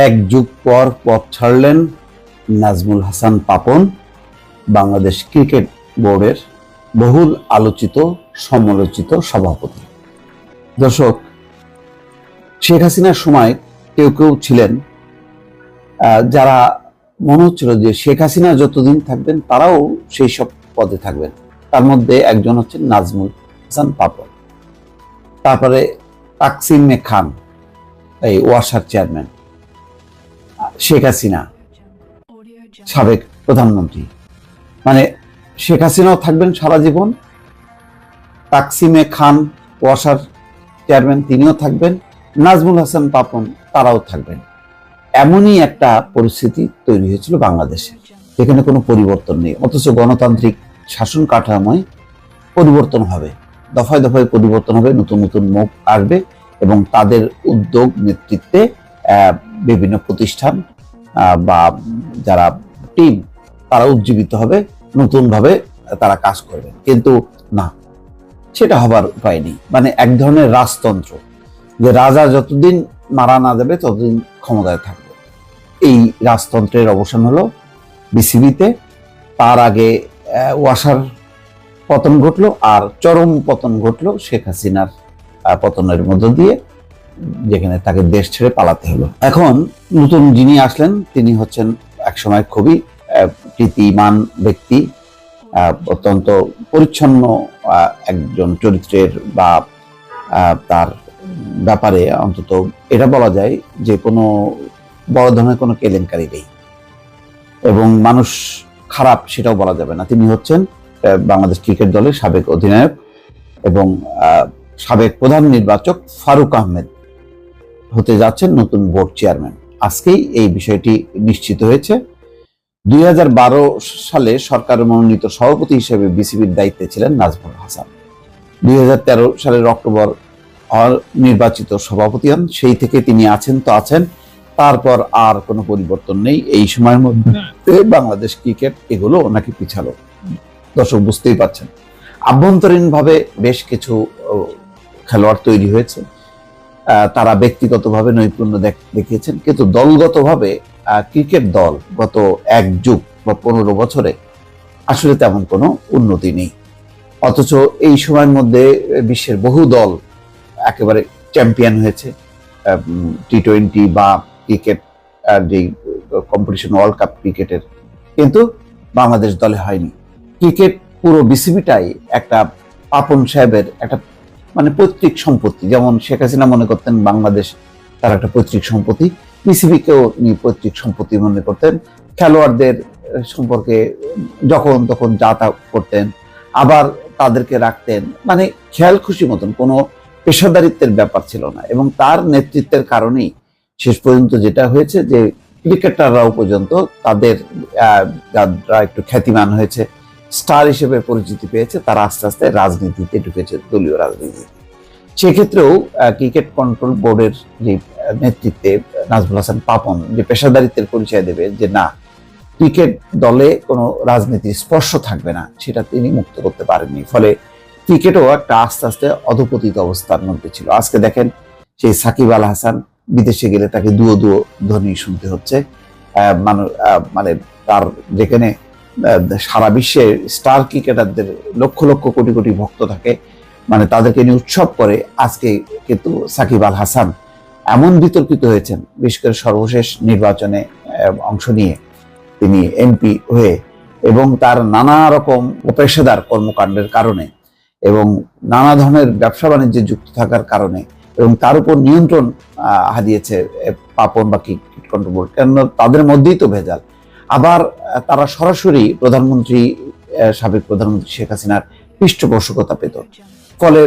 এক যুগ পর পথ ছাড়লেন নাজমুল হাসান পাপন, বাংলাদেশ ক্রিকেট বোর্ডের বহুল আলোচিত, সমালোচিত সভাপতি। দর্শক, শেখ হাসিনার সময় কেউ কেউ ছিলেন যারা মনে হচ্ছিল যে শেখ হাসিনা যতদিন থাকবেন তারাও সেই সব পদে থাকবেন। তার মধ্যে একজন হচ্ছেন নাজমুল হাসান পাপন। তারপরে তাকসিমে খান, এই ওয়াসার চেয়ারম্যান। শেখ হাসিনা, সাবেক প্রধানমন্ত্রী। মানে শেখ হাসিনাও থাকবেন সারা জীবন। তাকসিমে খান ওয়াসার চেয়ারম্যান, তিনিও থাকবেন। নাজমুল হাসান পাপন, তারাও থাকবেন। এমনই একটা পরিস্থিতি তৈরি হয়েছিল বাংলাদেশে। যেখানে কোনো পরিবর্তন নেই। অথচ গণতান্ত্রিক শাসন কাঠামোয় পরিবর্তন হবে। দফায় দফায় পরিবর্তন হবে, নতুন নতুন মুখ আসবে এবং তাদের উদ্যোগ, নেতৃত্বে বিভিন্ন প্রতিষ্ঠান বা যারা টিম তারা উজ্জীবিত হবে, নতুনভাবে তারা কাজ করবে। কিন্তু না, সেটা হবার উপায় নেই। মানে এক ধরনের রাজতন্ত্র, যে রাজা যতদিন মারা না যাবে ততদিন ক্ষমতায় থাকবে। এই রাজতন্ত্রের অবসান হলো বিসিবিতে। তার আগে ওয়াসার পতন ঘটলো, আর চরম পতন ঘটলো শেখ হাসিনার পতনের মধ্য দিয়ে। যেখানে তাকে দেশ ছেড়ে পালাতে হলো। এখন নতুন যিনি আসলেন, তিনি হচ্ছেন একসময় খুবই প্রীতিমান ব্যক্তি অত্যন্ত পরিচ্ছন্ন একজন চরিত্রের বা তার ব্যাপারে অন্তত এটা বলা যায় যে কোনো বড় ধরনের কোনো কেলেঙ্কারি নেই। এবং মানুষ খারাপ সেটাও বলা যাবে না। তিনি হচ্ছেন বাংলাদেশ ক্রিকেট দলের সাবেক অধিনায়ক এবং সাবেক প্রধান নির্বাচক ফারুক আহমেদ। হতে যাচ্ছেন নতুন বোর্ড চেয়ারম্যান। আজকেই এই বিষয়টি নিশ্চিত হয়েছে। দুই সালে সরকার মনোনীত সভাপতি হিসেবে বিসিবির দায়িত্বে ছিলেন নাজমুল হাসান। দুই সালের অক্টোবর নির্বাচিত সভাপতি হন। সেই থেকে তিনি আছেন তো আছেন। তারপর আর কোনো পরিবর্তন নেই। এই সময়ের মধ্যে বাংলাদেশ ক্রিকেট এগুলো নাকি পিছালো। দর্শক বুঝতেই পারছেন। আভ্যন্তরীণভাবে বেশ কিছু খেলোয়াড় তৈরি হয়েছে। তারা ব্যক্তিগতভাবে নৈপুণ্য দেখ- দেখিয়েছেন। কিন্তু দলগতভাবে ক্রিকেট দল গত এক যুগ বা পনেরো বছরে আসলে তেমন কোনো উন্নতি নেই। অথচ এই সময়ের মধ্যে বিশ্বের বহু দল একেবারে চ্যাম্পিয়ন হয়েছে। টি টোয়েন্টি বা ক্রিকেট যে কম্পিটিশন ওয়ার্ল্ড কাপ ক্রিকেটের। কিন্তু বাংলাদেশ দলে হয়নি। ক্রিকেট পুরো বিসিবিটাই একটা পাপন সাহেবের, একটা মানে পৈতৃক সম্পত্তি, যেমন শেখ হাসিনা মনে করতেন বাংলাদেশ তার একটা পৈতৃক সম্পত্তি বিসিবিকেও উনি পৈতৃক সম্পত্তি মনে করতেন, খেলোয়াড়দের সম্পর্কে যখন তখন যা তা করতেন, আবার তাদেরকে রাখতেন মানে খেয়াল খুশি মতন, কোনো পেশাদারিত্বের ব্যাপার ছিল না, এবং তার নেতৃত্বের কারণেই শেষ পর্যন্ত যেটা হয়েছে যে ক্রিকেটাররাও পর্যন্ত তাদের একটু খ্যাতিমান হয়েছে স্টার হিসেবে পরিচিতি পেয়েছে, তারা আস্তে আস্তে রাজনীতিতে ঢুকেছে, দলীয় রাজনীতিতে। সেক্ষেত্রেও ক্রিকেট কন্ট্রোল বোর্ডের যে নেতৃত্বে নাজমুল হাসান পাপন যে পেশাদারিত্বের পরিচয় দেবে যে, না, ক্রিকেট দলে কোনো রাজনীতির স্পর্শ থাকবে না, সেটা তিনি মুক্ত করতে পারেননি। ফলে ক্রিকেটও একটা আস্তে আস্তে অধপতিত অবস্থার মধ্যে ছিল। আজকে দেখেন, সেই সাকিব আল হাসান বিদেশে গেলে তাকে দুয়ো দুয়ো ধ্বনি শুনতে হচ্ছে। মানু- তার যেখানে সারা বিশ্বে স্টার ক্রিকেটারদের লক্ষ লক্ষ কোটি কোটি ভক্ত থাকে। মানে তাদেরকে নিয়ে উৎসব করে আজকে কিন্তু সাকিব আল হাসান এমন বিতর্কিত হয়েছেন, বিশেষ করে সর্বশেষ নির্বাচনে অংশ নিয়ে তিনি এমপি হয়ে এবং তার নানা রকম পেশাদার কর্মকাণ্ডের কারণে এবং নানা ধরনের ব্যবসা বাণিজ্যে যুক্ত থাকার কারণে এবং তার উপর নিয়ন্ত্রণ হারিয়েছে পাপন বা ক্রিকেট কন্ট্রোল কেন তাদের মধ্যেই তো ভেজাল। আবার তারা সরাসরি প্রধানমন্ত্রী সাবেক প্রধানমন্ত্রী শেখ হাসিনার পৃষ্ঠপোষকতা পেত। ফলে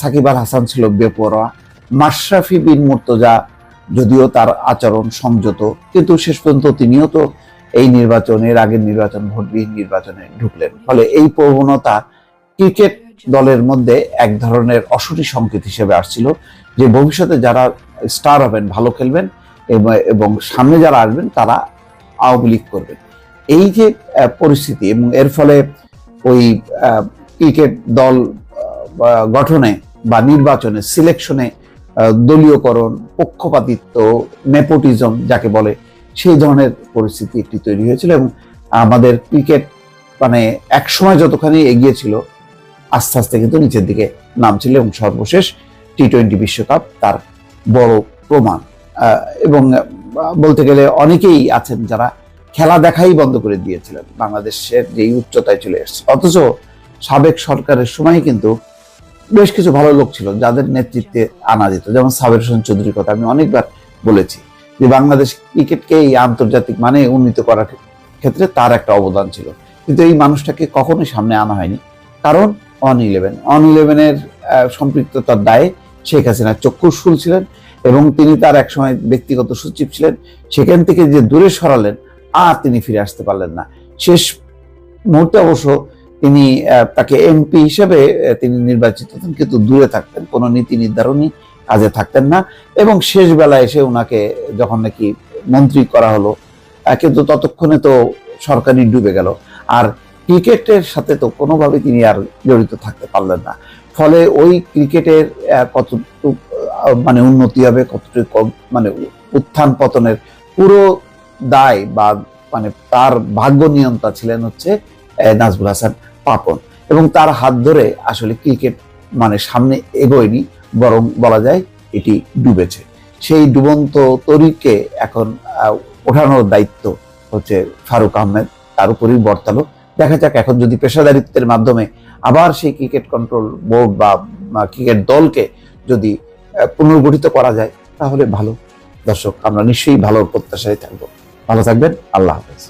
সাকিব আল হাসান ছিল বেপরোয়া। মাশরাফি বিন মুর্তজা যদিও তার আচরণ সংযত কিন্তু শেষ পর্যন্ত তিনিও তো এই নির্বাচনের আগের নির্বাচন, ভোটবিহীন নির্বাচনে ঢুকলেন। ফলে এই প্রবণতা ক্রিকেট দলের মধ্যে এক ধরনের অসুরি সংকেত হিসেবে আসছিল, যে ভবিষ্যতে যারা স্টার হবেন, ভালো খেলবেন এবং সামনে যারা আসবেন, তারা আওয়ামী লীগ করবেন এই যে পরিস্থিতি এবং এর ফলে ওই ক্রিকেট দল গঠনে বা নির্বাচনে সিলেকশনে দলীয়করণ, পক্ষপাতিত্ব নেপোটিজম যাকে বলে, সেই ধরনের পরিস্থিতি একটি তৈরি হয়েছিল এবং আমাদের ক্রিকেট মানে একসময় যতখানি এগিয়েছিল আস্তে আস্তে কিন্তু নিচের দিকে নামছিল এবং সর্বশেষ টি টোয়েন্টি বিশ্বকাপ তার বড় প্রমাণ। এবং বলতে গেলে অনেকেই আছেন যারা খেলা দেখাই বন্ধ করে দিয়েছিলেন। বাংলাদেশের যেই উচ্চতায় চলে এসেছে। অথচ সাবেক সরকারের সময় কিন্তু বেশ কিছু ভালো লোক ছিল যাদের নেতৃত্বে আনা যেত। যেমন সাবের হোসেন চৌধুরীর কথা আমি অনেকবার বলেছি যে বাংলাদেশ ক্রিকেটকে এই আন্তর্জাতিক মানে উন্নীত করার ক্ষেত্রে তার একটা অবদান ছিল। কিন্তু এই মানুষটাকে কখনোই সামনে আনা হয়নি। কারণ অন ইলেভেন। অন ইলেভেনের সম্পৃক্ততার দায়ে শেখ হাসিনা চক্ষুশুল ছিলেন এবং তিনি তার একসময় ব্যক্তিগত সচিব ছিলেন। সেখান থেকে যে দূরে সরালেন, আর তিনি ফিরে আসতে পারলেন না। শেষ মুহূর্তে অবশ্য তিনি তাকে এমপি হিসেবে তিনি নির্বাচিত হতেন, কিন্তু দূরে থাকতেন, কোনো নীতি নির্ধারণী কাজে থাকতেন না। এবং শেষ বেলায় এসে ওনাকে যখন নাকি মন্ত্রী করা হলো কিন্তু ততক্ষণে তো সরকারই ডুবে গেল। আর ক্রিকেটের সাথে তো কোনোভাবে তিনি আর জড়িত থাকতে পারলেন না। ফলে ওই ক্রিকেটের কতটুকু মানে উন্নতি হবে কতটুকু মানে উত্থান পতনের পুরো দায় বা মানে তার ভাগ্য নিয়ন্তা ছিলেন হচ্ছে আহ, নাজমুল হাসান পাপন। এবং তার হাত ধরে আসলে ক্রিকেট মানে সামনে এগোয়নি বরং বলা যায় এটি ডুবেছে। সেই ডুবন্ত তরিকে এখন ওঠানোর দায়িত্ব হচ্ছে ফারুক আহমেদ তার উপরেই বর্তালো। দেখা যাক এখন যদি পেশাদারিত্বের মাধ্যমে আবার সেই ক্রিকেট কন্ট্রোল বোর্ড বা ক্রিকেট দলকে যদি পুনর্গঠিত করা যায়, তাহলে ভালো। দর্শক, আমরা নিশ্চয়ই ভালো প্রত্যাশায় থাকব। ভালো থাকবেন, আল্লাহ হাফেজ।